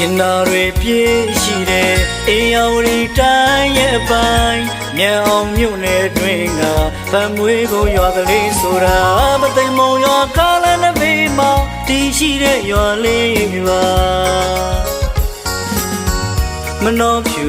ကျင်နာတွေပြည့်ရှိတဲ့အေယာဝတီတိုင်းရဲ့အပိုင်းမြန်အောင်မြို့နယ်တွင်ကဗံမွေးကိုရွာကလေးဆိုတာမသိမ်မုံရွာကားလမ်းတစ်ပေမှာတည်ရှိတဲ့ရွာလေးပါမနှောဖြူ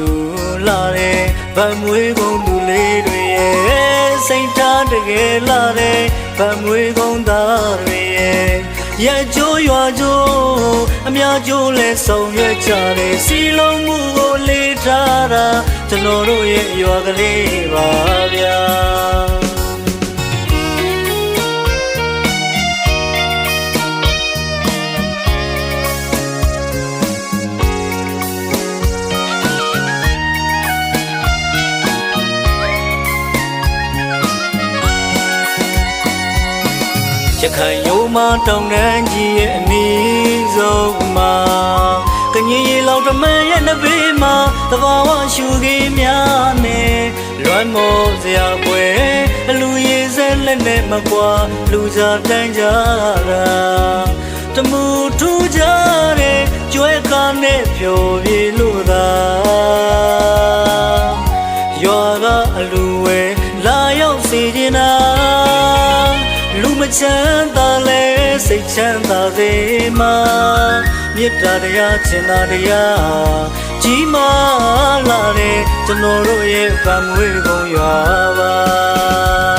လာတဲ့ဗံမွေးကုန်လူလေးတွေရဲ့စိတ်ထားတကယ်လာတဲ့ဗံမွေးကုန်သားတွေရဲ့ ရဲ့ကျိုးရွာကျိုးအများကျိုးလဲဆောင်ရွက်ကြတယ်စီလုံးမှုကိုလေးထားတာကျွန်တော်တို့ရဲ့ရွာကလေးပါဗျာ ရခိုင်ရိုးမတောင်တန်းကြီးရဲ့အနီးဆုံးမှာကညင်ရီလောက်တမန်ရဲ့နဘေးမှာတဘာဝရှုကြီးများနဲ့လွမ်းမောစရာပွဲအလူရည်စဲလက်နဲ့မကွာလူစားတန်းကြတာတမှုထူးကြတဲ့ကျွဲကားနဲ့ဖြိုပြေလို့သာ ချမ်းသာလဲစိတ်ချမ်းသာစေမှာမေတ္တာတရားချင်သာတရားကြီးမားလာတဲ့ကျွန်တော်တို့ရဲ့ဗံမွေးကုန်ရွာပါ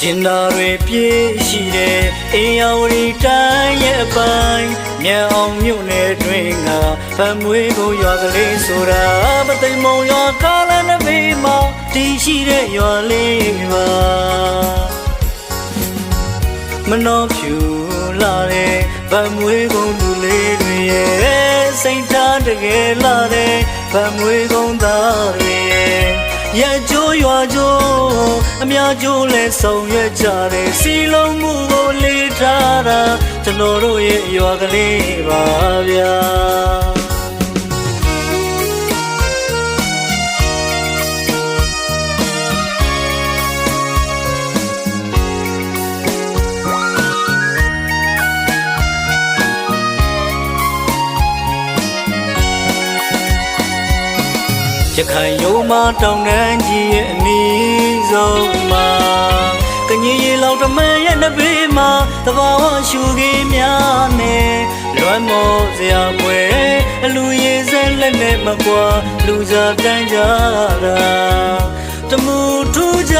ကျင်နာတွေပြည့်ရှိတဲ့အေယာဝတီတိုင်းရဲ့အပိုင်းမြန်အောင်မြို့နယ်တွင်ကဗံမွေးကိုရွာကလေးဆိုတာမသိမ်မုံရွာကားလမ်းတစ်ပေမှာတည်ရှိတဲ့ရွာလေးပါမနှောဖြူလာတဲ့ဗံမွေးကုန်လူလေးတွေရဲ့စိတ်ထားတကယ်လာတဲ့ဗံမွေးကုန်သားတွေရဲ့ ရဲ့ကျိုးရွာကျိုးအများကျိုးလဲဆောင်ရွက်ကြတယ်စီလုံးမှုကိုလေးထားတာကျွန်တော်တို့ရဲ့ရွာကလေးပါဗျာ ရခိုင်ရိုးမတောင်တန်းကြီးရဲ့အနီးဆုံးမှာကညင်ရီလောက်တမန်ရဲ့နဘေးမှာတဘာဝရှုကြီးများနဲ့လွမ်းမောစရာပွဲအလူရည်စဲလက်နဲ့မကွာလူစားတန်းကြတာတမှုထူးကြ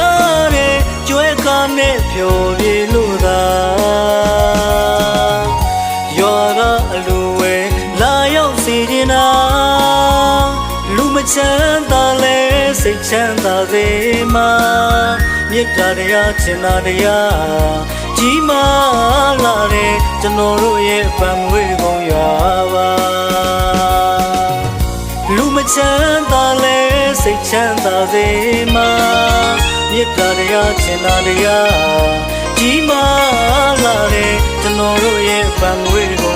တဲ့ကျွဲကားနဲ့ဖြိုပြေလို့သာယောကအလူဝဲလာရောက်စီခြင်းနာလူမ ချမ်းသာလဲစိတ်ချမ်းသာစေမှာမေတ္တာတရားချင်သာတရားကြီးမားလာတဲ့ကျွန်တော်တို့ရဲ့ဗံမွေးကုန်ရွာပါလူမချမ်းသာလဲစိတ်ချမ်းသာစေမှာမေတ္တာတရားချင်သာတရားကြီးမားလာတဲ့ကျွန်တော်တို့ရဲ့ဗံမွေးကုန်